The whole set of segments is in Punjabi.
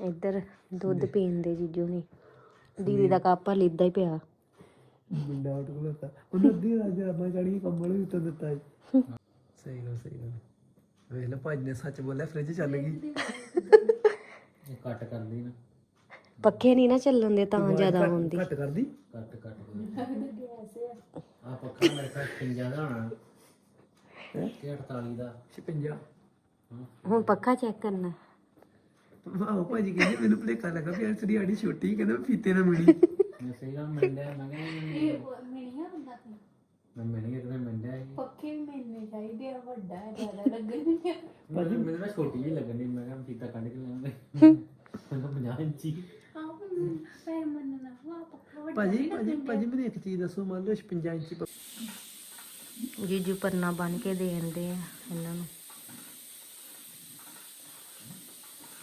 ਇੱਧਰ ਦੁੱਧ ਪੀਣ ਦੇ ਜੀਜੂ ਨੇ ਦੀਦੀ ਦਾ ਕੱਪ ਹਲੇ ਏਦਾਂ ਹੀ ਪਿਆ। ਮੁੰਡਾ ਆਊਟ ਕੋਲਤਾ ਉਹਨੇ ਅੱਧੀ ਰਾਤ ਦੇ ਆਪਾਂ ਚੜੀ ਕੰਬਲ ਵੀ ਉੱਤੇ ਦਿੱਤਾ ਸੀ। ਸਹੀ ਗੱਲ ਸਹੀ ਗੱਲ। ਵੇਖ ਲੈ ਭਾਜੀ ਨੇ ਸੱਚ ਬੋਲਿਆ ਫ੍ਰਿਜ ਚੱਲ ਗਈ। ਇਹ ਕੱਟ ਕਰਦੀ ਨਾ। ਪੱਖੇ ਨਹੀਂ ਨਾ ਚੱਲਣ ਦੇ ਤਾਂ ਜ਼ਿਆਦਾ ਹੁੰਦੀ ਘੱਟ ਕਰਦੀ? ਕੱਟ ਕੱਟ ਆ ਪੱਖਾ ਮੇਰੇ ਕੋਲ 50 ਦਾ ਹੋਣਾ। ਕਿ 48 ਦਾ? 56 ਹੁਣ ਪੱਖਾ ਚੈੱਕ ਕਰਨਾ। ਵਾਹ ਭਾਜੀ ਕਹਿੰਦੇ ਮੈਨੂੰ ਭਲੇਖਾ ਲੱਗਾ ਵੀ ਤੇਰੀ ਆੜੀ ਛੋਟੀ ਕਹਿੰਦਾ ਮੈਂ ਫੀਤੇ ਨਾ ਮਿਲੀ। ਮੈਂ ਸਹੀ ਗੱਲ ਮੰਡਿਆ ਮੈਂ ਕਹਿੰਦਾ ਮੈਂ ਮਿਲ ਗਿਆ ਤੇ ਮੰਡਿਆ ਵੀ ਮੈਨੂੰ ਚਾਹੀਦੇ ਆ ਵੱਡਾ ਹੈ ਜ਼ਿਆਦਾ ਲੱਗਣਗੇ ਮੈਨੂੰ ਮੈਨੂੰ ਨਾ ਛੋਟੀ ਜਿਹੀ ਲੱਗਣੀ ਮੈਂ ਕਿਹਾ ਫੀਤਾ ਕੱਢ ਕੇ ਲਿਆਉਂਦੇ ਮੈਨੂੰ 50 ਇੰਚੀ। ਹਾਂ ਪਰ ਮੰਨਣਾ ਵਾ ਪੱਖਾ ਵੱਡਾ ਭਾਜੀ ਭਾਜੀ ਭਾਜੀ ਮੈਨੂੰ ਇੱਕ ਚੀਜ਼ ਦੱਸੋ ਮੰਨ ਲਓ 56 ਇੰਚੀ ਪ- ਜੀਜੂ ਪੰਨਾ ਬਣ ਕੇ ਦੇ ਆ ਇਹਨਾਂ ਨੂੰ।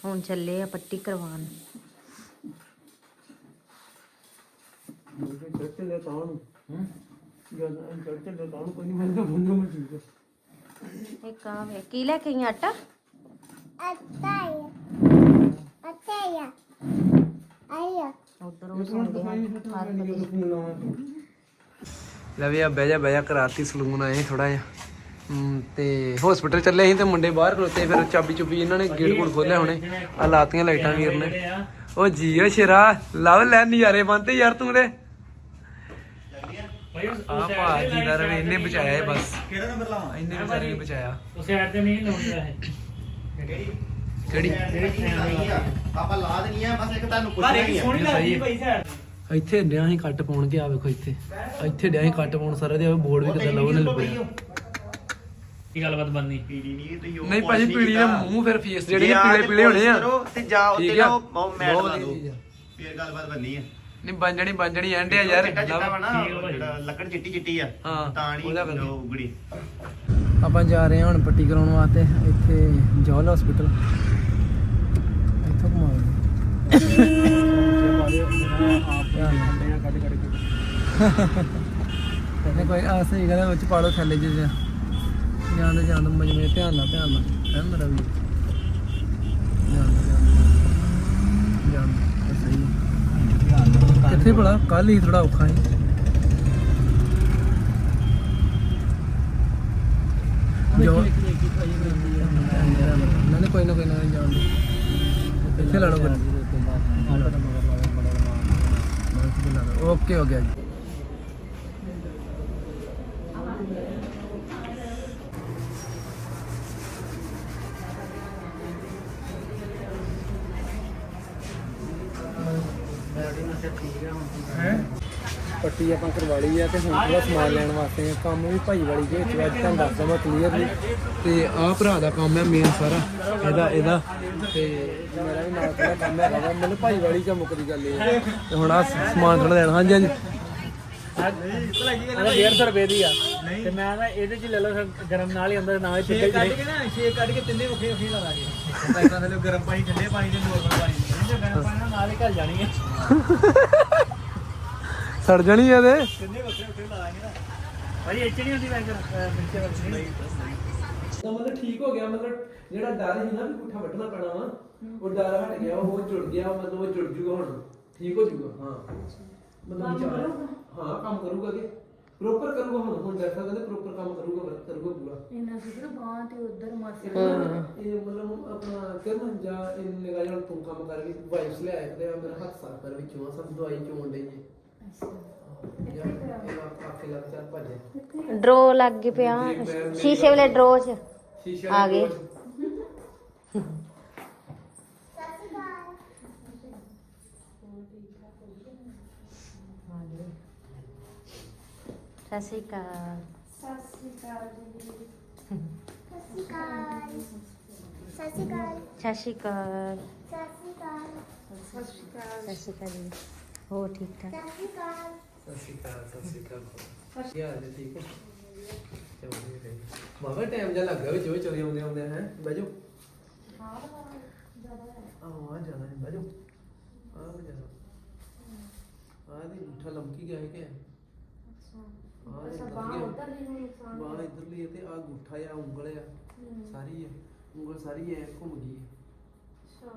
ਹੁਣ ਚੱਲੇ ਆ ਪੱਟੀ ਕਰਵਾਉਣ। ਚੜ ਚੱਲੇ ਤਾਂ ਨੂੰ ਹੂੰ। ਜਦ ਚੜ ਚੱਲੇ ਤਾਂ ਨੂੰ ਕੋਈ ਨਹੀਂ ਮੈਂ ਤਾਂ ਬੰਦਾ ਮੈਂ ਠੀਕ ਹੈ ਇੱਕ ਆ ਵੇ ਕੀ ਲੈ ਕੇ ਆਈ ਆਟਾ? ਉਧਰ ਉਹ ਸੁਣਦੇ ਹਨ ਲੈ ਵੀ ਆ ਬਹਿ ਜਾ ਬਹਿ ਜਾ ਕਰਾਤੀ ਸਲੂਨ ਆਏ ਥੋੜਾ ਜਿਹਾ। ਹਮ, ਤੇ ਹਸਪੀਟਲ ਚੱਲੇ ਸੀ ਤੇ ਮੁੰਡੇ ਬਾਹਰ ਖਲੋਤੇ ਫਿਰ ਚਾਬੀ ਚੁਬੀ ਇਹਨਾਂ ਨੇ ਗੇਟ ਕੋਲ ਖੋਲਿਆ ਹੁਣੇ। ਆ ਲਾਤੀਆਂ ਲਾਈਟਾਂ ਵੀਰ ਨੇ। ਉਹ ਜੀਓ ਸ਼ੇਰਾ ਲਵ ਲੈ ਨਜ਼ਾਰੇ ਬੰਦੇ ਯਾਰ ਤੂੰ ਦੇ ਆ ਭਾਜੀ ਦਾ ਰਵੇ ਇਹਨੇ ਬਚਾਇਆ ਬਸ। ਕਿਹੜਾ ਨੰਬਰ ਲਾਵਾਂ? ਇਹਨੇ ਵਿਚਾਰੇ ਨੇ ਬਚਾਇਆ। ਉਹ ਸਾਈਡ ਤੇ ਨਹੀਂ ਲਾਉਣੀ ਵੈਸੇ ਕਿਹੜੀ? ਆਪਾਂ ਲਾ ਦੇਣੀ ਆ ਬਸ ਇੱਕ ਤੁਹਾਨੂੰ ਪੁੱਛਣਾ ਹੀ ਆ। ਸਹੀ ਹੈ ਇੱਥੇ ਡਿਆਂ ਹੀ ਕੱਟ ਪਾਉਣ ਕੇ ਆ ਵੇਖੋ ਇੱਥੇ। ਇੱਥੇ ਡਿਆਂ ਹੀ ਕੱਟ ਪਾਉਣ ਸਾਰੇ ਦੇ ਬੋਰਡ ਵੀ ਕਿਦਾਂ ਨੇ ਲੱਭਿਆ ਕੀ ਗੱਲਬਾਤ ਬੰਨੀ ਪੀੜੀ ਨਹੀਂ ਤੁਸੀਂ ਉਹ ਨਹੀਂ ਭਾਜੀ ਪੀੜੀ। ਦੇ ਮੂੰਹ ਫਿਰ ਫੇਸ ਜਿਹੜੇ ਆ ਪੀਲੇ ਹੋਣੇ ਆ। ਤੇ ਜਾ ਉੱਤੇ ਨਾ ਉਹ ਮੈਟ ਲਾ ਦਿਓ। ਫੇਰ ਗੱਲਬਾਤ ਬੰਨੀ ਆ। ਨਹੀਂ ਬੰਜਣੀ ਬੰਜਣੀ ਐਂਡੇ ਆ ਯਾਰ। ਨਾ ਲੱਕੜ ਚਿੱਟੀ ਚਿੱਟੀ ਆ ਹਾਂ, ਤਾਂ ਨਹੀਂ ਉਗੜੀ। ਆਪਾਂ ਜਾ ਰਹੇ ਹਾਂ ਹੁਣ ਪੱਟੀ ਕਰਾਉਣ ਵਾਸਤੇ ਇੱਥੇ ਜੋਲ ਹਸਪੀਟਲ ਇੱਥੋਂ ਘੁਮਾਉਂਦੇ ਕਹਿੰਦੇ ਕੋਈ ਆ ਸਹੀ ਗੱਲ ਹੈ, ਵਿੱਚ ਪਾੜੋ ਥੱਲੇ ਜੇ ਜਾਂਦੇ ਜਾਂਦੇ ਮਜਮੇ ਧਿਆਨ ਨਾਲ ਧਿਆਨ ਨਾਲ। ਹੈ ਮੇਰਾ ਵੀ ਜਾਂਦੇ ਜਾਂਦੇ ਜਾਂਦੇ ਸਹੀ। ਕਿੱਥੇ ਭਲਾ? ਕੱਲ ਹੀ ਥੋੜਾ ਔਖਾ ਸੀ। ਜੋ ਕੋਈ ਨਾ ਕੋਈ ਨਾ ਜਾਣ ਦੇ। ਇੱਥੇ ਲਾ ਲਓ ਫਿਰ ਓਕੇ ਹੋ ਗਿਆ ਜੀ। ਪੱਟੀ ਆਪਾਂ ਕਰਵਾ ਲਈ ਆ ਤੇ ਹੁਣ ਥੋੜਾ ਸਮਾਨ ਲੈਣ ਵਾਸਤੇ ਆ। ਕੰਮ ਵੀ ਭਾਈ ਵਾਲੀ ਦੇ ਵਿੱਚ ਅੱਜ ਤੁਹਾਨੂੰ ਦੱਸਦਾ ਮੈਂ ਕਲੀਅਰਲੀ ਤੇ ਆਹ ਭਰਾ ਦਾ ਕੰਮ ਹੈ ਮੇਨ ਸਾਰਾ। ਇਹਦਾ ਇਹਦਾ। ਤੇ ਮੇਰਾ ਵੀ ਨਾਲ ਥੋੜਾ ਕੰਮ ਹੈਗਾ ਵਾ। ਮੈਨੂੰ ਭਾਈ ਵਾਲੀ ਚ ਮੁੱਕਦੀ ਗੱਲ ਇਹ ਹੈ। ਤੇ ਹੁਣ ਆ ਸਮਾਨ ਥੋੜਾ ਲੈਣਾ। ਹਾਂਜੀ ਹਾਂਜੀ। ਇਹਦਾ 150 ਰੁਪਏ ਦੀ ਆ। ਤੇ ਮੈਂ ਨਾ ਇਹਦੇ ਚ ਲੈ ਲਓ ਗਰਮ ਨਾਲ ਹੀ ਅੰਦਰ ਨਾਲ ਹੀ ਛੇ ਕੱਢ ਕੇ ਨਾ ਛੇ ਕੱਢ ਕੇ ਤਿੰਨੇ ਵੱਖਰੇ ਵੱਖਰੇ ਲਾ ਦਾਂਗੇ ਪੈਸਾ ਥੱਲੇ ਗਰਮ ਪਾਣੀ ਠੰਡੇ ਪਾਣੀ ਤੇ ਨੋਰਮਲ ਪਾਣੀ। ਗਰਮ ਪਾਣੀ ਨਾਲ ਨਾਲ ਹੀ ਘਲ ਜਾਣੀ ਹੈ ਸੜ ਜਾਣੀ ਇਹਦੇ? ਤਿੰਨੇ ਵੱਖਰੇ ਵੱਖਰੇ ਨਾ? ਭਾਈ ਇੱਚ ਨਹੀਂ ਹੁੰਦੀ ਬੈਂਕ ਮਿੰਚੇ ਵੱਖਰੇ ਨਹੀਂ ਤਾਂ ਮਤਲਬ ਠੀਕ ਹੋ ਗਿਆ ਮਤਲਬ ਜਿਹੜਾ ਡਰ ਸੀ ਨਾ ਵੀ ਪੁੱਠਾ ਵੱਢਣਾ ਪੈਣਾ ਵਾ ਉਹ ਡਰ ਹਟ ਗਿਆ ਉਹ ਜੁੜ ਗਿਆ ਮਤਲਬ ਉਹ ਜੁੜ ਜੂਗਾ ਹੁਣ। ਠੀਕ ਹੋ ਜੂਗਾ ਹਾਂ। ਮਤਲਬ ਵਿਚਾਰ ਹਾਂ ਕੰਮ ਕਰੂਗਾ ਕਿ? ਪ੍ਰੋਪਰ ਕਰੂਗਾ ਹੁਣ ਹੁਣ ਡਾਕਟਰ ਕਹਿੰਦੇ ਪ੍ਰੋਪਰ ਕੰਮ ਕਰੂਗਾ ਵਰਕ ਕਰੂਗਾ ਪੂਰਾ। ਇਹਨਾਂ ਸਿਰ ਬਾਹ ਤੇ ਉਧਰ ਮਾਸੇ ਇਹ ਮਤਲਬ ਆਪਣਾ ਕਰਨ ਜਾਂ ਇਹ ਨਿਗਾਹ ਨਾਲ ਤੂੰ ਕੰਮ ਕਰ ਵੀ ਵਾਈਸ ਲੈ ਆਇਆ ਤੇ ਮੇਰਾ ਹੱਥ ਸਾਫ਼ ਕਰ ਵਿੱਚੋਂ ਸਭ ਦਵਾਈ ਚੋਣ ਭੱਜ ਡਰੋ ਲੱਗ ਗਿਆ ਪਿਆ ਸ਼ੀਸ਼ੇ ਵਾਲੇ ਡਰੋ 'ਚ ਸ਼ੀਸ਼ੇ ਆ ਗਏ। ਸਤਿ ਸ਼੍ਰੀ ਅਕਾਲ। ਸਤਿ ਸ਼੍ਰੀ ਅਕਾਲ। ਜੀ ਸਤਿ ਸ਼੍ਰੀ ਅਕਾਲ ਸਤਿ ਸ਼੍ਰੀ ਅਕਾਲ ਜੀ। ਹੋ ਠੀਕ ਠਾਕ? ਸਤਿ ਸ਼੍ਰੀ ਅਕਾਲ ਸਤਿ ਸ਼੍ਰੀ ਅਕਾਲ ਕੀ ਹਾਲ ਹੈ ਠੀਕ ਹੈ ਬਾਬਾ ਟਾਈਮ ਜਿਹਾ ਲੱਗ ਗਿਆ ਵਿੱਚ ਵਿੱਚ ਚੋਰੀ ਆਉਂਦੇ ਆਉਂਦੇ, ਹੈ? ਬਹਿ ਜਾਓ। ਆਹ ਆ ਜਾਣਾ ਹੈ ਬਹਿ ਜਾਓ। ਆ ਵੀ ਜਾਣਾ ਆ ਦੀ ਮੁੱਠਾ ਲਮਕੀ ਗਿਆ ਹੈ ਕਿ? ਆ ਅੱਛਾ ਬਾਹ ਉਧਰ ਲਈ ਨੂੰ ਨੁਕਸਾਨ ਬਾਹ ਇਧਰ ਲਈ ਹੈ ਤੇ ਆ ਗੁੱਠਾ ਆ ਉਂਗਲ ਆ ਸਾਰੀ ਹੈ ਉਂਗਲ ਸਾਰੀ ਐ ਘੁੰਮ ਗਈ ਹੈ ਅੱਛਾ।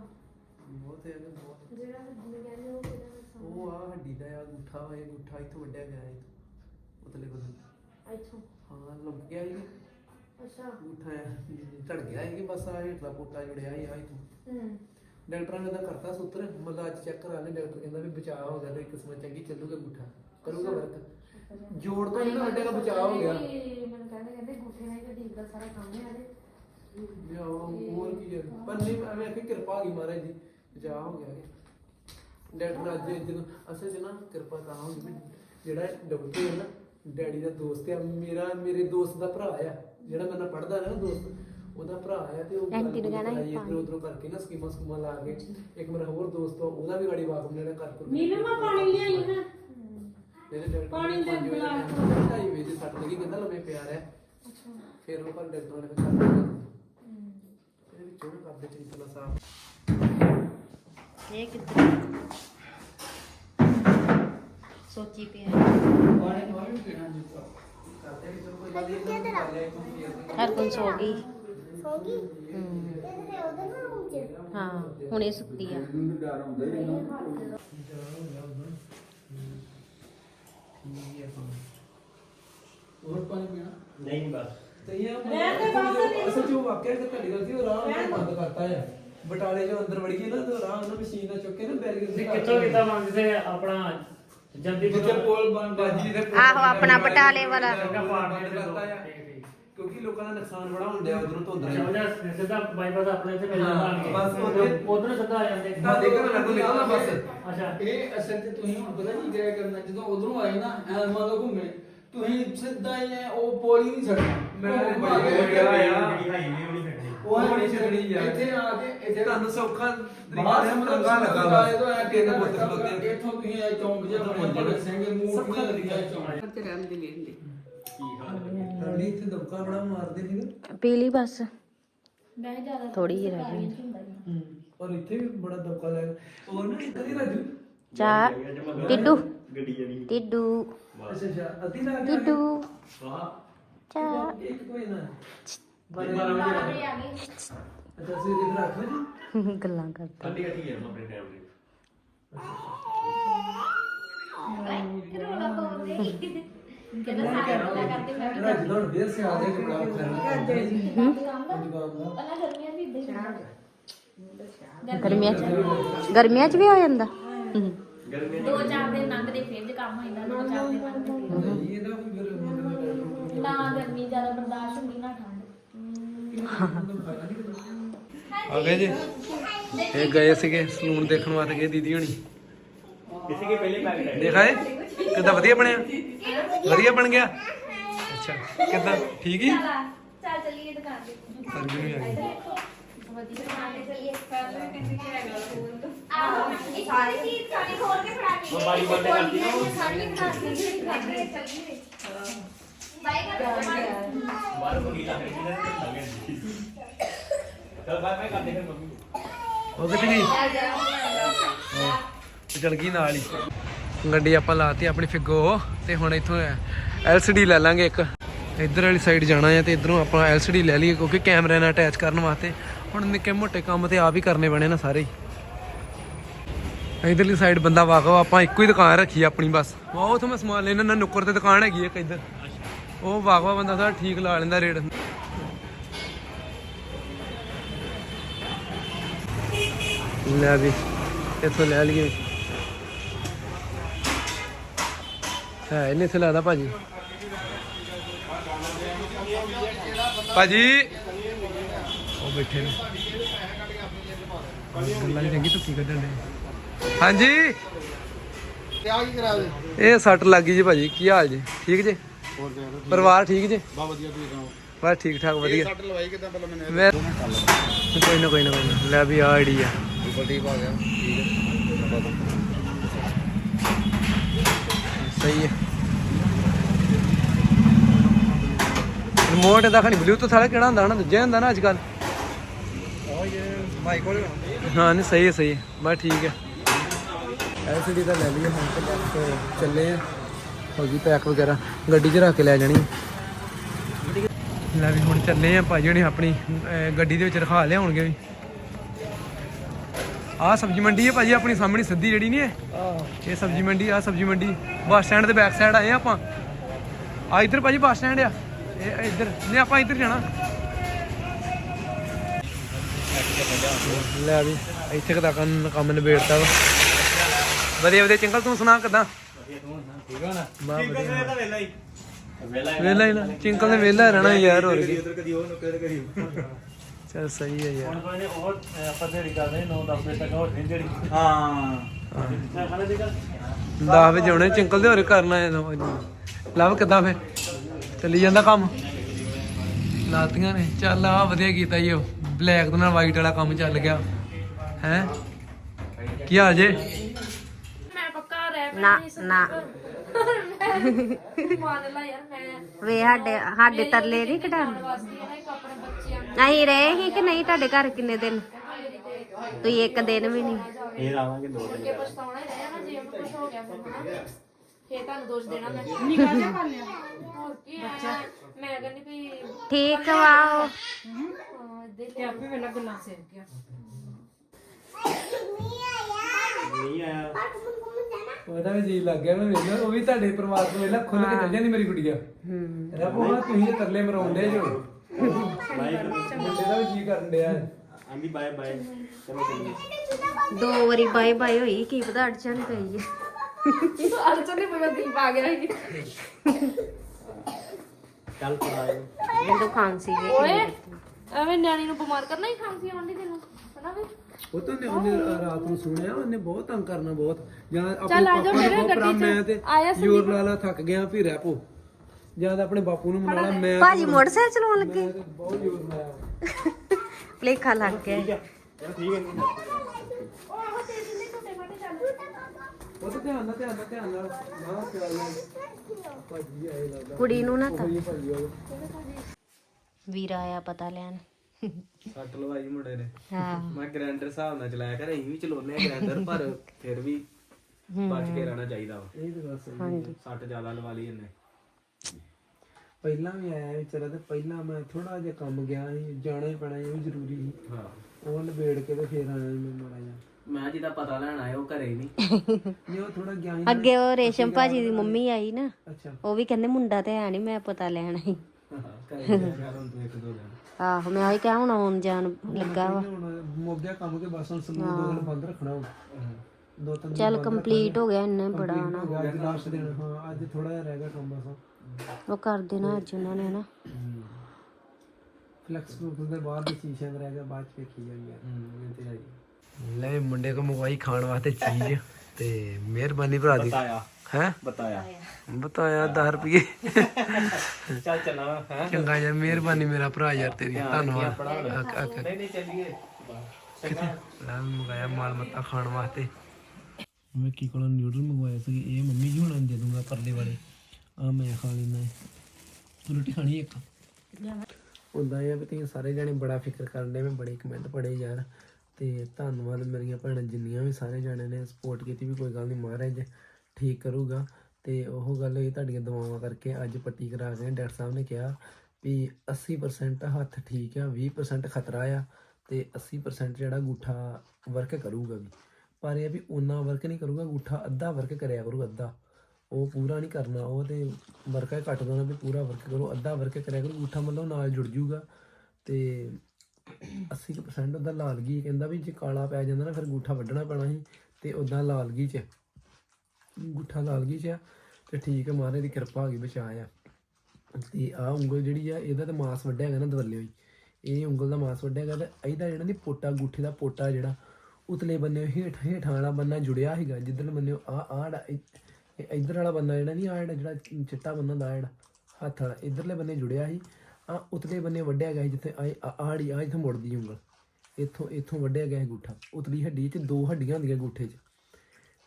ਬਹੁਤ ਵਾਸਤੇ ਇਹਨੇ ਬਹੁਤ। ਉਹ ਆ ਹੱਡੀ ਦਾ ਆ ਗੁੱਠਾ ਇਹ ਗੁੱਠਾ ਇੱਥੋਂ ਵੱਢਿਆ ਗਿਆ ਹੈ ਉਤਲੇ ਬੰਦੇ ਇੱਥੋਂ? ਹਾਂ ਲੰਮ ਗਿਆ ਇਹ ਅੱਛਾ। ਗੁੱਠਾ ਆ ਝੜ ਗਿਆ ਇਹ ਬਸ ਆ ਹੇਠਲਾ ਪੋਟਾ ਜੁੜਿਆ ਹੀ ਆ ਇੱਥੋਂ। ਹੂੰ। ਡਾਕਟਰਾਂ ਨੇ ਤਾਂ ਕਰਤਾ ਸੂਤਰ ਮਤਲਬ ਅੱਜ ਚੈੱਕ ਕਰਾ ਲੈ ਡਾਕਟਰ ਕਹਿੰਦਾ ਵੀ ਬਚਾਅ ਹੋ ਗਿਆ ਤੇ ਕਿਸਮਤ ਚੰਗੀ ਚੱਲੂਗਾ ਗੁੱਠਾ ਕਰੂਗਾ ਵਰਕ। ਜੋੜ ਤੋਂ ਇਹਨਾਂ ਵੱਡੇ ਦਾ ਬਚਾਅ ਹੋ ਗਿਆ। ਮੈਨੂੰ ਕਹਿੰਦੇ ਕਹਿੰਦੇ ਗੁੱਠੇ ਨਾਲ ਹੀ ਠੀਕ ਦਾ ਸਾਰਾ ਕੰਮ ਹੈ ਇਹਦੇ। ਯਾ ਹੋਰ ਕੀ ਹੈ। ਪਰ ਨਹੀਂ ਮੈਂ ਕਿਰਪਾ ਹੋ ਗਈ ਮਹਾਰਾਜ ਦੀ ਬਚਾਅ ਹੋ ਗਿਆ ਇਹ। ਡਾਕਟਰ ਅੱਜ ਜਦੋਂ ਅਸਲ 'ਚ ਨਾ ਕਿਰਪਾ ਤਾਂ ਹੋ ਗਈ ਵੀ ਜਿਹੜਾ ਡਾਕਟਰ ਹੈ ਨਾ ਡੈਡੀ ਦਾ ਦੋਸਤ ਆ ਮੇਰਾ ਮੇਰੇ ਦੋਸਤ ਦਾ ਭਰਾ ਆ। ਜਿਹੜਾ ਮੇਰੇ ਨਾਲ ਪੜਦਾ ਨਾ ਦੋਸਤ ਉਹਦਾ ਭਰਾ ਆ ਤੇ ਉਹ ਉਧਰ ਕਰਕੇ ਨਾ ਸਕੀਮਾਂ ਸਕੂਮਾਂ ਲਾ ਕੇ। ਇੱਕ ਮੇਰਾ ਹੋਰ ਦੋਸਤ ਆ ਉਹਦਾ ਵੀ ਗਾੜੀ ਵਾਕਮ ਨੇ ਕਰ ਕਰ ਨੀਲੂ ਮੈਂ ਪਾਣੀ ਲਿਆਈ ਨਾ ਪਾਣੀ ਦੇ ਗਲਾਸ ਤੋਂ। ਢਾਈ ਵਜੇ ਸੱਟ ਲੱਗੀ ਕਹਿੰਦਾ ਲੰਮੇ ਪਿਆ ਰਿਹਾ ਫਿਰ ਉਹ ਪਰ ਡਾਕਟਰ ਨੇ ਕਰ ਦਿੱਤਾ ਇਹਦੇ ਵਿੱਚੋਂ ਨਾ ਕਰਦੇ ਚੰਗੀ ਤਰ੍ਹਾਂ ਸਾਫ਼। ਇਹ ਕਿੱਥੇ ਸੋਚੀ ਪਿਆ ਕਰਦੇ ਕੋਈ ਗੱਲ ਨਹੀਂ ਹਰ ਕੋਈ ਸੋ ਗਈ। ਸੋ ਗਈ ਹਾਂ ਹੁਣ ਇਹ ਸੁੱਤੀ ਆ ਠੀਕ ਹੈ ਹੋਰ ਪਾਣੀ ਪੀਣਾ? ਨਹੀਂ ਬਸ। ਤੇ ਇਹ ਅਸਲ ਚ ਉਹ ਵਾਕਿਆ ਕਿ ਤੁਹਾਡੀ ਗਲਤੀ ਉਹ ਰਾਹ ਉਹਨੇ ਬੰਦ ਕਰਤਾ ਬਟਾਲੇ ਜੋ ਅੰਦਰ ਵੜੀ ਗਈ ਨਾ ਤੇ ਰਾਹ ਉਹਨਾਂ ਮਸ਼ੀਨ ਨਾਲ ਚੁੱਕ ਕੇ ਨਾ ਬੈਰੀਅਰ ਤੁਸੀਂ ਕਿੱਥੋਂ ਕਿੱਦਾਂ ਮੰਗਦੇ ਆਪਣਾ ਜਲਦੀ ਜਿੱਥੇ ਪੋਲ ਬੰਦ ਬਾਜੀ ਦੇ ਆਹੋ, ਆਪਣਾ ਬਟਾਲੇ ਵਾਲਾ। ਬੰਦ ਕਰਤਾ ਆ। ਕਿਉਂਕਿ ਲੋਕਾਂ ਦਾ ਨੁਕਸਾਨ ਬੜਾ ਹੁੰਦਾ ਉਧਰੋਂ ਧੁੰਦ ਰਹੀ ਉਹਦਾ ਸਿੱਧਾ ਬਾਈਪਾਸ ਆਪਣੇ ਇੱਥੇ ਮਿਲ ਜਾਂਦਾ ਕੇ ਬਸ ਉੱਥੇ- ਉਧਰ ਸਿੱਧਾ ਆ ਜਾਂਦੇ। ਤੁਹਾਡੇ ਘਰ ਲੱਗੋ ਨਿਕਲਣਾ ਬਸ ਅੱਛਾ। ਇਹ ਅਸਲ ਤੇ ਤੁਸੀਂ ਹੁਣ ਪਤਾ ਕੀ ਕਰਿਆ ਕਰਨਾ ਜਦੋਂ ਉਧਰੋਂ ਆਏ ਨਾ ਐ ਮੰਨ ਲਓ ਘੁੰਮੇ ਤੁਸੀਂ ਸਿੱਧਾ ਹੀ ਐ ਉਹ ਪੋਲ ਹੀ ਨਹੀਂ ਛੱਡਣਾ। ਮੈਂ ਉਹ ਭਾਈ ਉਹ ਗਿਆ ਆ ਜਿਹੜੀ ਹਾਈਵੇ ਉਹ ਨਹੀਂ ਛੱਡਣੀ ਯਾਰ। ਇੱਥੇ ਆ ਕੇ ਇੱਥੇ ਤੁਹਾਨੂੰ ਸੌਖਾ ਤਰੀਕਾ ਬਾਹਰ ਹੈ ਸਮਝਾ ਲੱਗਾ ਲੱਗਾ ਇਹ ਤਾਂ ਐ ਤਿੰਨ ਬੁੱਤ ਖਲੋਤੇ ਇੱਥੋਂ ਤੁਸੀਂ ਇਹ ਚੌਂਕ ਜਿਹਾ ਬਣਿਆ ਭਗਤ ਸਿੰਘ ਮੂਰਤੀਆਂ ਲੱਗੀਆਂ ਚੌਂਕ। ਰਵੀ ਇੱਥੇ ਦਬਕਾ ਬੜਾ ਮਾਰਦੇ ਸੀ ਨਾ ਪੀ ਲਈ ਬਸ। ਮੈਂ ਜ਼ਿਆਦਾ ਥੋੜੀ ਜਿਹੀ ਰਹਿ ਗਈ। ਔਰ ਇੱਥੇ ਵੀ ਬੜਾ ਦਬਕਾ ਲੱਗ ਹੋਰ ਨਾ ਇੱਕ ਦੀ ਰਾਜੂ। ਚਾਹ। ਟਿੱਡੂ। ਗੱਡੀ ਜਣੀ ਟਿੱਡੂ। ਅੱਛਾ ਅੱਛਾ। ਅਤੀ ਲਾ ਕੇ ਟਿੱਡੂ। ਚਾਹ। ਇੱਕ ਕੋਈ ਨਾ। ਬਾਰੇ ਆ ਗਏ। ਅੱਛਾ ਸਵੇਰੇ ਫਿਰ ਰੱਖ ਲੈ ਜੀ। ਗੱਲਾਂ ਕਰਦਾ। ਠੰਡੀ ਗੱਡੀ ਹੈ ਆਪਣੇ ਟਾਈਮ ਦੀ ਰੋਲਾ ਪਾਉਂਦੇ। ਕਹਿੰਦਾ ਸਾਰੇ ਰੋਲਾ ਕਰਦੇ ਮੈਂ ਵੀ ਫੇਰ ਸਿਆਲ ਦੇ ਕਪੜਾ ਪਹਿਲਾਂ ਗਰਮੀਆਂ ਵੀ ਇਦਾਂ ਹੀ ਹੁੰਦਾ। ਗਰਮੀਆਂ ਚ। ਗਰਮੀਆਂ ਚ ਵੀ। ਹੋ ਜਾਂਦਾ। ਹਮ। ਦੋ ਚਾਰ ਦਿਨ ਲੰਘਦੇ ਫਿਰ ਜੇ ਕੰਮ ਹੋ ਜਾਂਦਾ ਦੋ ਚਾਰ ਦਿਨ ਲੰਘਦੇ ਇਹਦਾ ਵੀ ਫਿਰ ਮਤਲਬ ਨਾ ਗਰਮੀ ਜ਼ਿਆਦਾ ਬਰਦਾਸ਼ਤ ਹੁੰਦੀ ਨਾ ਠੰਡ। ਆ ਗਏ ਜੀ। ਇਹ ਗਏ ਸੀਗੇ ਸਲੂਨ ਦੇਖਣ ਵਾਸਤੇ ਗਏ ਦੀਦੀ ਹੋਣੀ। ਕਿਸੇ ਕੇ ਪਹਿਲੇ ਪੈਕਟ ਹੈ ਦੇਖਾਏ ਕਿੱਦਾਂ ਵਧੀਆ ਬਣਿਆ ਵਧੀਆ ਬਣ ਗਿਆ ਅੱਛਾ ਕਿੱਦਾਂ ਠੀਕ ਹੀ ਚੱਲ ਚੱਲੀਏ ਦੁਕਾਨ ਤੇ ਸਰਜੂ ਵੀ ਆ ਗਈ ਵਧੀਆ ਦੁਕਾਨ ਤੇ ਚੱਲੀਏ ਪਹਿਲਾਂ ਕਹਿੰਦੇ ਕਿ ਹੈਗਾ ਫੋਨ ਆਹੋ ਇਹ ਸਾਰੀ ਚੀਜ਼ ਸਾਰੀ ਖੋਲ ਕੇ ਫੜਾ ਕੇ ਬਾਰੀ ਬੰਦ ਕਰਤੀ ਨਾ ਉਹ। ਸਾਰੀ ਬਣਾ ਕੇ ਜਿਹੜੀ ਖਾਦੇ ਚੱਲੀਏ ਬਾਈ ਕਰ ਬਾਹਰ ਕੋਈ ਲਾ ਕੇ ਜਿਹੜਾ ਲੱਗੇ ਚਲ ਬਾਏ ਬਾਏ ਕਰਦੇ ਫਿਰ ਮੰਮੀ ਉਹ ਕਿੱਥੇ ਗਈ ਤੇ ਚਲ ਗਈ ਨਾਲ ਹੀ। ਗੱਡੀ ਆਪਾਂ ਲਾਤੀ ਆਪਣੀ ਫਿੱਗੋ ਤੇ ਹੁਣ ਇੱਥੋਂ LCD ਲੈ ਲਾਂਗੇ ਇੱਕ। ਇੱਧਰ ਵਾਲੀ ਸਾਈਡ ਜਾਣਾ ਹੈ ਤੇ ਇਧਰੋਂ ਆਪਾਂ LCD ਲੈ ਲਈਏ ਕਿਉਂਕਿ ਕੈਮਰੇ ਨਾਲ ਅਟੈਚ ਕਰਨ ਵਾਸਤੇ। ਹੁਣ ਨਿੱਕੇ ਮੋਟੇ ਕੰਮ ਤੇ ਆਪ ਹੀ ਕਰਨੇ ਪੈਣੇ ਨਾ ਸਾਰੇ ਹੀ। ਇਧਰਲੀ ਸਾਈਡ ਬੰਦਾ ਵਾਕਫ, ਆਪਾਂ ਇੱਕੋ ਹੀ ਦੁਕਾਨ ਰੱਖੀ ਆਪਣੀ ਬਸ। ਉਹ ਉਥੋਂ ਮੈਂ ਸਮਾਨ ਲੈਣਾ ਨਾ ਨੁੱਕਰ ਤੇ ਦੁਕਾਨ ਹੈਗੀ ਇੱਕ ਇੱਧਰ। ਉਹ ਵਾਕਫ ਬੰਦਾ ਸਾਰਾ ਠੀਕ ਲਾ ਲੈਂਦਾ ਰੇਟ। ਲੈ ਵੀ, ਇੱਥੋਂ ਲੈ ਲਈਏ। ਹੈ ਇਹਨੇ ਇੱਥੇ ਲਾਦਾ ਭਾਜੀ। ਭਾਜੀ। ਉਹ ਬੈਠੇ ਨੇ। ਗੱਲਾਂ ਦੀ ਚੰਗੀ ਧੁੱਕੀ ਕੱਢਣ ਦੇ। ਹਾਂਜੀ। ਕਿਆ ਕੀ ਕਰਾ ਦੇ ਇਹ ਸੱਟ ਲੱਗ ਗਈ ਜੀ ਭਾਜੀ ਕੀ ਹਾਲ ਜੀ? ਠੀਕ ਜੀ? ਪਰਿਵਾਰ ਠੀਕ ਜੀ? ਬਾ ਵਧੀਆ ਤੁਸੀਂ ਸੁਣਾਓ? ਬਸ ਠੀਕ ਠਾਕ ਵਧੀਆ। ਸੱਟ ਲਵਾਈ ਕਿਦਾਂ ਪਹਿਲਾਂ ਮੈਨੇ? ਮੈਂ ਕੋਈ ਨਾ ਕੋਈ ਨਾ ਕੋਈ ਨਾ। ਲੈ ਵੀ ਆ ਆਈਡੀ ਆ। ਠੀਕ ਆ ਗਿਆ। ਠੀਕ ਹੈ ਸਹੀ ਹੈ। ਰਿਮੋਟ ਇਹਦਾ ਖਣੀ ਬਲੂਟੁੱਥ ਵਾਲਾ ਕਿਹੜਾ ਹੁੰਦਾ ਨਾ ਦੂਜਾ ਹੁੰਦਾ ਨਾ ਅੱਜ ਕੱਲ ਹਾਂ ਨਹੀਂ ਸਹੀ ਹੈ ਸਹੀ ਹੈ। ਬਸ ਠੀਕ ਹੈ। ਐਲਸੀਡੀ ਤਾਂ ਲੈ ਲਈਏ ਹੁਣ ਤੇ ਚੱਲੇ ਆ। ਹੋ ਗਈ ਪੈਕ ਵਗੈਰਾ। ਗੱਡੀ 'ਚ ਰੱਖ ਕੇ ਲੈ ਜਾਣੀ। ਲੈ ਵੀ ਹੁਣ ਚੱਲੇ ਆ ਭਾਜੀ ਹੁਣੇ ਆਪਣੀ ਗੱਡੀ ਦੇ ਵਿੱਚ ਰਖਾ ਲਿਆਉਣਗੇ ਵੀ। ਆਹ ਸਬਜ਼ੀ ਮੰਡੀ ਹੈ ਭਾਜੀ ਆਪਣੀ ਸਾਹਮਣੇ ਸਿੱਧੀ ਜਿਹੜੀ ਨਹੀਂ ਹੈ ਇਹ ਸਬਜ਼ੀ ਮੰਡੀ ਆ ਸਬਜ਼ੀ ਮੰਡੀ। ਬੱਸ ਸਟੈਂਡ ਦੇ ਬੈਕ ਸਾਈਡ ਆਏ ਆਪਾਂ। ਆ ਇੱਧਰ ਭਾਜੀ ਬੱਸ ਸਟੈਂਡ ਆ। ਇਹ ਇੱਧਰ। ਨਹੀਂ ਆਪਾਂ ਇੱਧਰ ਜਾਣਾ। ਲੈ ਵੀ ਇੱਥੇ ਕਦਾ ਕੰਮ ਕੰਮ ਨਿਬੇੜਤਾ ਵਾ। ਵਧੀਆ ਵਧੀਆ। ਚੰਗਲ ਤੂੰ ਸੁਣਾ ਕਿਦਾਂ? ਠੀਕ ਨਾ ਠੀਕ ਵੇਲਾ ਹੀ। ਵੇਲਾ ਹੀ ਨਾ। ਚਿੰਕਲ ਨੇ ਵੇਲਾ ਰਹਿਣਾ ਯਾਰ ਹੋਰ ਕੀ। ਕਦੀ ਉਹ ਨੁੱਕਰ ਕਦੀ ਚੱਲ ਸਹੀ ਹੈ ਯਾਰ। ਹੁਣ ਕੋਈ ਉਹ ਆਪਾਂ ਜਿਹੜੀ ਕਰਦੇ 9 10 ਵਜੇ ਤੱਕ ਹੋਰ ਨਹੀਂ ਜਿਹੜੀ ਹਾਂ। ਖਾਣੇ ਦੀ ਗੱਲ 10 ਵਜੇ ਆਉਣੇ ਚਿੰਕਲ ਦੇ ਹੋਰ ਕਰਨਾ ਹੈ ਲਵ ਕਿੱਦਾਂ ਫੇ ਚੱਲੀ ਜਾਂਦਾ ਕੰਮ? ਲਾਤੀਆਂ ਨੇ। ਚੱਲ ਆ ਵਧੀਆ ਕੀਤਾ ਈ ਉਹ। ਬਲੈਕ ਨਾਲ ਵਾਈਟ ਵਾਲਾ ਕੰਮ ਚੱਲ ਗਿਆ। ਹੈ? ਕੀ ਹਾਲ ਜੇ? ਮੈਂ ਪੱਕਾ ਰਹਿ ਨਾ ਨਾ। ਵੇ ਸਾਡੇ ਸਾਡੇ ਤਰਲੇ ਨਹੀਂ ਕਢਾਉਣੇ ਵਾਸਤੇ ਨਾ ਇੱਕ ਆਪਣੇ ਬੱਚਿਆਂ ਨੂੰ ਅਸੀਂ ਰਹੇ ਹੀ ਕਿ ਨਹੀਂ ਤੁਹਾਡੇ ਘਰ ਕਿੰਨੇ ਦਿਨ? ਤੁਸੀਂ ਇੱਕ ਦਿਨ ਵੀ ਨਹੀਂ। ਇਹ ਆਵਾਂਗੇ ਦੋ ਦਿਨ ਕਿ ਪਛਤਾਉਣਾ ਹੀ ਰਹਿਆ ਨਾ ਜੇ ਕੁਝ ਹੋ ਗਿਆ ਫਿਰ ਹਨਾ ਫੇਰ ਤੁਹਾਨੂੰ ਦੋਸ਼ ਦੇਣਾ ਮੈਂ ਨਿਕਾ ਜਾ ਕਰ ਲਿਆ ਹੋਰ ਕੀ ਹੈ ਮੈਂ ਕਹਿੰਦੀ ਵੀ ਠੀਕ ਵਾ ਉਹ ਹਾਂ ਦੇ ਆਪੇ ਵੇਲਾ ਗੱਲਾਂ ਸਿਰ ਗਿਆ ਨਹੀਂ ਆਇਆ। ਉਹਦਾ ਵੀ ਜੀ ਲੱਗ ਗਿਆ ਮੈਂ ਵੇਖਿਆ ਉਹ ਵੀ ਤੁਹਾਡੇ ਪਰਿਵਾਰ ਤੋਂ ਵੇਲਾ ਖੁੱਲ ਕੇ ਚੱਲ ਜਾਂਦੀ ਮੇਰੀ ਗੁੜੀਆ ਰੱਬੋ ਹਾਂ ਤੁਸੀਂ ਇਹ ਤਰਲੇ ਮਰਾਉਂਦੇ ਜੋ। ਦਾ ਵੀ ਜੀ ਕਰਨ ਡਿਆ। ਆਂਦੀ ਬਾਏ ਬਾਏ ਚਲੋ ਚੱਲੀਏ ਦੋ ਵਾਰੀ ਬਾਏ ਬਾਏ ਹੋਈ ਕੀ ਪਤਾ ਅੜਚਣ ਪਈ ਹੈ ਅੜਚਨ ਨਹੀਂ ਪਈ ਦਿਲ ਪਾ ਗਿਆ ਸੀ ਚੱਲ ਪਰਾਏ ਮੈਨੂੰ ਖਾਂਸੀ ਜੇ ਓਏ ਐਵੇਂ ਨਿਆਣੀ ਨੂੰ ਬਿਮਾਰ ਕਰਨਾ ਹੀ ਖਾਂਸੀ ਆਉਂਦੀ ਤੈਨੂੰ। ਹਨਾ ਵੀ ਉਹ ਤਾਂ ਉਹਨੇ ਉਹਨੇ ਰਾਤ ਨੂੰ ਸੁਣਿਆ ਉਹਨੇ ਬਹੁਤ ਤੰਗ ਕਰਨਾ ਬਹੁਤ। ਜਾਂ ਆਪਣੇ ਚੱਲ ਆ ਪਾਪਾ ਜਾਓ ਨੂੰ ਮੇਰੇ 'ਚ। ਮੈਂ ਤੇ ਆਇਆ ਸੰਦੀਪ। ਯੋਰ ਲਾਲਾ ਥੱਕ ਗਿਆ ਵੀ ਰਹਿ ਪੋ। ਜਾਂ ਤਾਂ ਆਪਣੇ ਬਾਪੂ ਨੂੰ ਮਨਾਲਾ ਮੈਂ ਭਾਜੀ ਮੋਟਰਸਾਈਕਲ ਚਲਾਉਣ ਲੱਗੇ। ਮੈਂ ਤੇ ਬਹੁਤ ਯੋਰ ਲਾਇਆ। ਭਲੇਖਾ ਲੱਗ ਗਿਆ। ਉਹ ਤਾਂ ਧਿਆਨ ਨਾਲ ਧਿਆਨ ਨਾਲ ਧਿਆਨ ਨਾਲ। ਨਾ ਪਿਆ ਭਾਜੀ ਆਏ ਲੱਗਦਾ। ਕੁੜੀ ਨੂੰ ਨਾ ਤਾਂ। ਭਾਜੀ ਉਹ ਵੀਰ ਆਇਆ ਪਤਾ ਲੈਣ। ਸੱਟ ਲਵਾਈ ਮੁੰਡੇ ਨੇ। ਹਾਂ। ਮੈਂ ਗ੍ਰੈਂਡਰ ਹਿਸਾਬ ਨਾਲ ਚਲਾਇਆ ਕਰ ਅਸੀਂ ਵੀ ਚਲਾਉਨੇ ਆ ਗ੍ਰੈਂਡਰ ਪਰ ਫਿਰ ਵੀ ਬਚ ਕੇ ਰਹਿਣਾ ਚਾਹੀਦਾ ਵਾ। ਇਹ ਤਾਂ ਸਹੀ ਹਾਂਜੀ। ਸੱਟ ਜ਼ਿਆਦਾ ਲਵਾ ਲਈ ਇਹਨੇ। ਪਹਿਲਾਂ ਵੀ ਆਇਆ ਵਿਚਾਰਾ ਤੇ ਪਹਿਲਾਂ ਮੈਂ ਥੋੜਾ ਜਿਹਾ ਕੰਮ ਗਿਆ ਸੀ ਜਾਣਾ ਹੀ ਪੈਣਾ ਇਹ ਵੀ ਜ਼ਰੂਰੀ ਸੀ। ਹਾਂ। ਉਹ ਨਿਬੇੜ ਕੇ ਤੇ ਫੇਰ ਆਇਆ ਸੀ ਮੈਂ ਮਾੜਾ ਜਿਹਾ। ਮੈਂ ਜਿਹਦਾ ਪਤਾ ਲੈਣ ਆਇਆ ਉਹ ਘਰੇ ਹੀ ਨਹੀਂ। ਨਹੀਂ ਉਹ ਥੋੜਾ ਗਿਆ ਸੀ ਅੱਗੇ ਉਹ ਰੇਸ਼ਮ ਭਾਜੀ ਦੀ ਮੰਮੀ ਆਈ ਨਾ ਅੱਛਾ। ਉਹ ਵੀ ਕਹਿੰਦੇ ਮੁੰਡਾ ਤੇ ਹੈ ਨਹੀਂ ਮੈਂ ਪਤਾ ਲੈਣਾ ਸੀ ਘਰੇ ਗਿਆ ਹੁਣ ਤੂੰ ਇੱਕ ਦੋ ਦਿਨ। ਆਹੋ ਮੈਂ ਉਹੀ ਕਿਹਾ ਹੁਣ ਆਉਣ ਜਾਣ ਲੱਗਾ ਵਾ। ਹੁਣ ਮੁੱਕ ਗਿਆ ਕੰਮ ਕੇ ਬਸ ਹੁਣ ਸਲੂਨ ਦੋ ਦਿਨ ਬੰਦ ਰੱਖਣਾ ਹੁਣ। ਦੋ ਤਿੰਨ ਦਿਨ ਚੱਲ ਕੰਪਲੀਟ ਹੋ ਗਿਆ ਇੰਨਾ ਬੜਾ complete ਹੋ ਗਿਆ ਅੱਜ ਲਾਸਟ ਦਿਨ ਹਾਂ ਅੱਜ ਥੋੜਾ ਜਿਹਾ ਰਹਿ ਗਿਆ ਕੰਮ ਬਸ ਉਹ ਕਰ ਦੇਣਾ ਅੱਜ ਉਹਨਾਂ ਨੇ ਨਾ। ਫਲੈਕਸ ਗਰੁੱਪ ਦੇ ਬਾਅਦ ਦੀ ਚੀਜ਼ਾਂ ਰਹਿ ਗਿਆ ਬਾਅਦ ਚ ਵੇਖੀ ਜਾਣੀ ਹੂੰ ਇਹ ਤੇ ਆਈ ਲੈ ਮੁੰਡੇ ਕੋ ਮੰਗਵਾਈ ਖਾਣ ਵਾਸਤੇ ਚੀਜ਼। ਤੇ ਮਿਹਰਬਾਨੀ ਭਰਾ ਦੀ। ਬਤਾਇਆ। ਹੈ? ਬਤਾਇਆ। ਬਤਾਇਆ 10 ਰੁਪਏ ਚੱਲ ਚੱਲਾਂ ਹੈ? ਚੰਗਾ ਯਾਰ ਮਿਹਰਬਾਨੀ ਮੇਰਾ ਭਰਾ ਯਾਰ ਤੇਰੀ। ਧੰਨਵਾਦ। ਨਹੀਂ ਨਹੀਂ ਚੱਲੀਏ। ਲੈ ਮੰਗਾਇਆ ਮਾਲ ਮੱਤਾ ਖਾਣ ਵਾਸਤੇ। ਮੈਂ ਕੀ ਕੋਲੋਂ ਨਿਊਡਲ ਮੰਗਵਾਏ ਸੀ। ਇਹ ਮੰਮੀ ਜੀ ਹੁਣਾਂ ਨੂੰ ਦੇ ਦੂੰਗਾ ਪਰਲੇ ਵਾਲੇ। ਆ ਮੈਂ ਖਾ ਲੈਣਾ ਤੂੰ ਰੋਟੀ ਖਾਣੀ ਇੱਕ? ਹੁੰਦਾ ਇਹ ਵੀ ਤੁਸੀਂ ਸਾਰੇ ਜਣੇ ਬੜਾ ਫਿਕਰ ਕਰਦੇ ਮੈਂ ਬੜੇ ਕਮੈਂਟ ਪੜੇ ਯਾਰ। ਤੇ ਧੰਨਵਾਦ ਮੇਰੀਆਂ ਭੈਣਾਂ ਜਿੰਨੀਆਂ ਵੀ ਸਾਰੇ ਜਣੇ ਨੇ ਸਪੋਰਟ ਕੀਤੀ ਵੀ ਕੋਈ ਗੱਲ ਨਹੀਂ ਮਹਾਰਾਜ ਠੀਕ ਕਰੂਗਾ। ਤੇ ਉਹ ਗੱਲ ਹੋਈ ਤੁਹਾਡੀਆਂ ਦਵਾਵਾਂ ਕਰਕੇ ਅੱਜ ਪੱਟੀ ਕਰਾ ਗਏ ਡਾਕਟਰ ਸਾਹਿਬ ਨੇ ਕਿਹਾ ਵੀ 80% ਹੱਥ ਠੀਕ ਆ 20% ਖਤਰਾ ਆ ਤੇ 80% ਜਿਹੜਾ ਗੂਠਾ ਵਰਕ ਕਰੂਗਾ ਵੀ। ਪਰ ਇਹ ਵੀ ਉਹਨਾਂ ਵਰਕ ਨਹੀਂ ਕਰੂਗਾ, ਗੂਠਾ ਅੱਧਾ ਵਰਕ ਕਰਿਆ ਕਰੂ ਅੱਧਾ। ਉਹ ਪੂਰਾ ਨਹੀਂ ਕਰਨਾ, ਉਹ ਤੇ ਵਰਕਾ ਘੱਟ ਦੇਣਾ ਵੀ ਪੂਰਾ ਵਰਕ ਕਰੋ, ਅੱਧਾ ਵਰਕ ਕਰਿਆ ਕਰੋ, ਗੂਠਾ ਮਤਲਬ ਨਾਲ ਜੁੜ ਜੂਗਾ। ਤੇ 80% ਉਹਦਾ ਲਾਲਗੀ ਕਹਿੰਦਾ ਵੀ ਜੇ ਕਾਲਾ ਪੈ ਜਾਂਦਾ ਨਾ, ਫਿਰ ਅੰਗੂਠਾ ਵੱਢਣਾ ਪੈਣਾ ਸੀ ਤੇ ਉਦਾਂ ਲਾਲਗੀ ਚ ਅੰਗੂਠਾ ਲਾਲਗੀ ਚ ਆ ਤੇ ਠੀਕ ਹੈ ਮਹਾਰਾਜ ਦੀ ਕਿਰਪਾ ਹੋ ਗਈ ਬਚਾ ਤੇ ਆ ਉਂਗਲ ਜਿਹੜੀ ਆ, ਇਹਦਾ ਤਾਂ ਮਾਸ ਵੱਢਿਆ ਹੈਗਾ ਨਾ ਦਵੱਲੇ ਹੋਈ। ਇਹ ਉਂਗਲ ਦਾ ਮਾਸ ਵੱਢਿਆ ਹੈਗਾ ਤੇ ਇਹਦਾ ਜਿਹੜਾ ਦੀ ਪੋਟਾ ਅੰਗੂਠੇ ਦਾ ਪੋਟਾ ਜਿਹੜਾ, ਉਤਲੇ ਬੰਨੇ ਹੇਠ, ਹੇਠਾਂ ਵਾਲਾ ਬੰਨਾ ਜੁੜਿਆ ਹੈਗਾ ਜਿੱਧਰ ਬੰਨੇ ਆ ਆ ਇਧਰ ਵਾਲਾ ਬੰਨਾ ਜਿਹੜਾ ਨਹੀਂ ਆ ਜਿਹੜਾ ਜਿਹੜਾ ਚਿੱਟਾ ਬੰਨਾ ਦਾ ਜਿਹੜਾ ਹੱਥ ਵਾਲਾ, ਇਧਰਲੇ ਬੰਨੇ ਜੁੜਿਆ ਸੀ। ਆ ਉਤਲੇ ਬੰਨੇ ਵੱਢਿਆ ਗਿਆ ਜਿੱਥੇ ਆ ਆੜੀ ਆ ਜਿੱਥੇ ਮੁੜਦੀ ਉਂਗਲ। ਇੱਥੋਂ ਇੱਥੋਂ ਵੱਢਿਆ ਗਿਆ ਸੀ ਅੰਗੂਠਾ। ਉਤਲੀ ਹੱਡੀ 'ਚ ਦੋ ਹੱਡੀਆਂ ਹੁੰਦੀਆਂ ਅੰਗੂਠੇ 'ਚ।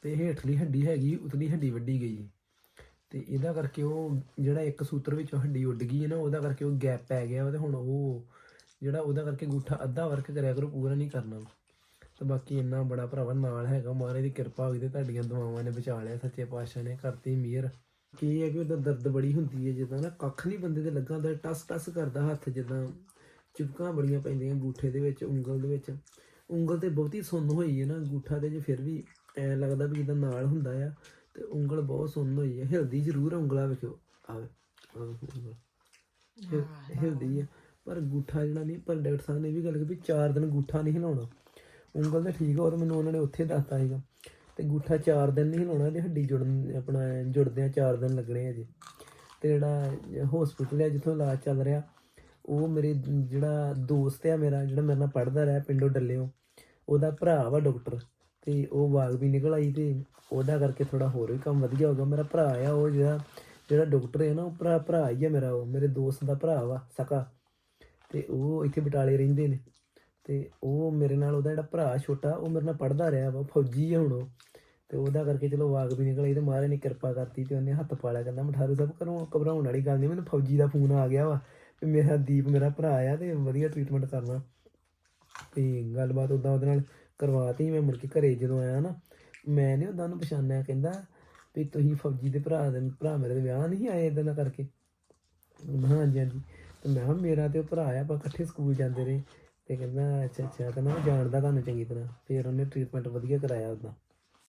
ਤੇ ਹੇਠਲੀ ਹੱਡੀ ਹੈਗੀ, ਉਤਲੀ ਹੱਡੀ ਵੱਢੀ ਗਈ ਤੇ ਇਹਦਾ ਕਰਕੇ ਉਹ ਜਿਹੜਾ ਇੱਕ ਸੂਤਰ ਵਿੱਚੋਂ ਹੱਡੀ ਉੱਡ ਗਈ ਹੈ ਨਾ, ਉਹਦਾ ਕਰਕੇ ਉਹ ਗੈਪ ਪੈ ਗਿਆ ਵਾ ਤੇ ਹੁਣ ਉਹ ਜਿਹੜਾ ਉਹਦਾ ਕਰਕੇ ਅੰਗੂਠਾ ਅੱਧਾ ਵਰਕ ਕਰਿਆ ਕਰੋ, ਪੂਰਾ ਨਹੀਂ ਕਰਨਾ। ਤੇ ਬਾਕੀ ਇੰਨਾ ਬੜਾ ਭਰਾਵਾ ਨਾਲ ਹੈਗਾ, ਮਹਾਰਾਜ ਦੀ ਕਿਰਪਾ ਹੋਈ ਤੇ ਤੁਹਾਡੀਆਂ ਦੁਆਵਾਂ ਨੇ ਬਚਾ ਲਿਆ, ਸੱਚੇ ਪਾਤਸ਼ਾਹ ਨੇ ਕਰਤੀ ਮਿਹਰ। ਕੀ ਹੈ ਕਿ ਉਹਦਾ ਦਰਦ ਬੜੀ ਹੁੰਦੀ ਹੈ ਜਿੱਦਾਂ ਨਾ ਕੱਖ ਨਹੀਂ ਬੰਦੇ ਦੇ ਲੱਗਾ ਹੁੰਦਾ ਟਸ ਟਸ ਕਰਦਾ ਹੱਥ ਜਿੱਦਾਂ ਚੁਪਕਾਂ ਬੜੀਆਂ ਪੈਂਦੀਆਂ ਅੰਗੂਠੇ ਦੇ ਵਿੱਚ ਉਂਗਲ ਦੇ ਵਿੱਚ। ਉਂਗਲ ਤੇ ਬਹੁਤੀ ਸੁੰਨ ਹੋਈ ਹੈ ਨਾ ਅੰਗੂਠਾ ਤੇ ਜੇ ਫਿਰ ਵੀ ਐ ਲੱਗਦਾ ਵੀ ਇਹਦਾ ਨਾਲ ਹੁੰਦਾ ਆ ਤੇ ਉਂਗਲ ਬਹੁਤ ਸੁੰਨ ਹੋਈ ਹੈ। ਹਿਲਦੀ ਜ਼ਰੂਰ ਉਂਗਲਾ ਵੇਖੋ ਆਵੇ ਉਂਗਲ। ਹਿਲਦੀ ਹੈ ਪਰ ਅੰਗੂਠਾ ਜਿਹੜਾ ਨਹੀਂ ਪਰ ਡਾਕਟਰ ਸਾਹਿਬ ਨੇ ਵੀ ਗੱਲ ਕੀਤੀ ਵੀ 4 ਦਿਨ ਅੰਗੂਠਾ ਨਹੀਂ ਹਿਲਾਉਣਾ। ਉਂਗਲ ਤਾਂ ਠੀਕ ਤਾਂ ਮੈਨੂੰ ਉਹਨਾਂ ਨੇ ਉੱਥੇ ਦੱਸਤਾ ਸੀਗਾ। ਤੇ ਅੰਗੂਠਾ 4 ਦਿਨ ਨਹੀਂ ਲਾਉਣਾ ਤੇ ਹੱਡੀ ਜੁੜਨ, ਆਪਣਾ ਜੁੜਦਿਆਂ 4 ਦਿਨ ਲੱਗਣੇ ਆ ਜੀ। ਤੇ ਜਿਹੜਾ ਹਸਪੀਟਲ ਹੈ ਜਿੱਥੋਂ ਇਲਾਜ ਚੱਲ ਰਿਹਾ, ਉਹ ਮੇਰੇ ਜਿਹੜਾ ਦੋਸਤ ਆ ਮੇਰਾ, ਜਿਹੜਾ ਮੇਰੇ ਨਾਲ ਪੜ੍ਹਦਾ ਰਿਹਾ ਪਿੰਡੋਂ ਡੱਲਿਓ, ਉਹਦਾ ਭਰਾ ਵਾ ਡਾਕਟਰ ਤੇ ਉਹ ਬਾਗ ਵੀ ਨਿਕਲ ਆਈ ਤੇ ਉਹਦਾ ਕਰਕੇ ਥੋੜਾ ਹੋਰ ਵੀ ਕੰਮ ਵਧੀਆ ਹੋ ਗਿਆ। ਮੇਰਾ ਭਰਾ ਆ, ਉਹ ਜਿਹੜਾ ਜਿਹੜਾ ਡਾਕਟਰ ਹੈ ਨਾ, ਉਹ ਭਰਾ ਭਰਾ ਹੀ ਆ ਮੇਰਾ, ਉਹ ਮੇਰੇ ਦੋਸਤ ਦਾ ਭਰਾ ਵਾ, ਸਕਾ। ਤੇ ਉਹ ਇੱਥੇ ਬਟਾਲੇ ਰਹਿੰਦੇ ਨੇ, ਤੇ ਉਹ ਮੇਰੇ ਨਾਲ ਉਹਦਾ ਜਿਹੜਾ ਭਰਾ ਛੋਟਾ, ਉਹ ਮੇਰੇ ਨਾਲ ਪੜ੍ਹਦਾ ਰਿਹਾ ਵਾ, ਫੌਜੀ ਹੈ ਹੁਣ ਉਹ। ਤੇ ਉਹਦਾ ਕਰਕੇ ਚਲੋ ਵਾਗ ਵੀ ਨਿਕਲ ਆਈ ਤੇ ਮਹਾਰਾਜ ਨੇ ਕਿਰਪਾ ਕਰਤੀ ਤੇ ਉਹਨੇ ਹੱਥ ਪਾਲਿਆ ਕਹਿੰਦਾ ਮਠਾਰੂ ਸਾਹਿਬ ਘਰੋਂ ਘਬਰਾਉਣ ਵਾਲੀ ਗੱਲ ਨਹੀਂ ਮੈਨੂੰ ਫੌਜੀ ਦਾ ਫੋਨ ਆ ਗਿਆ ਵਾ ਵੀ ਮੇਰਾ ਦੀਪ ਮੇਰਾ ਭਰਾ ਆ ਤੇ ਵਧੀਆ ਟ੍ਰੀਟਮੈਂਟ ਕਰਨਾ। ਤੇ ਗੱਲਬਾਤ ਉਦਾਂ ਉਹਦੇ ਨਾਲ ਕਰਵਾਤੀ, ਮੈਂ ਮੁੜ ਕੇ ਘਰੇ ਜਦੋਂ ਆਇਆ ਨਾ, ਮੈਂ ਨੇ ਉਹਦਾ ਨੂੰ ਪਛਾਣਿਆ, ਕਹਿੰਦਾ ਵੀ ਤੁਸੀਂ ਫੌਜੀ ਦੇ ਭਰਾ ਦੇ, ਭਰਾ ਮੇਰੇ ਵਿਆਹ ਨਹੀਂ ਆਏ ਇਦਾਂ ਕਰਕੇ। ਮੈਂ ਕਿਹਾ ਹਾਂਜੀ ਹਾਂਜੀ। ਤੇ ਮੈਂ ਕਿਹਾ ਮੇਰਾ ਤੇ ਉਹ ਭਰਾ ਆ, ਆਪਾਂ ਇਕੱਠੇ ਸਕੂਲ ਜਾਂਦੇ ਰਹੇ। ਤੇ ਕਹਿੰਦਾ, ਅੱਛਾ ਅੱਛਾ, ਕਹਿੰਦਾ ਮੈਂ ਜਾਣਦਾ ਤੁਹਾਨੂੰ ਚੰਗੀ ਤਰ੍ਹਾਂ। ਫਿਰ ਉਹਨੇ ਟ੍ਰੀਟਮੈਂਟ ਵਧੀਆ ਕਰਾਇਆ ਉਹਦਾ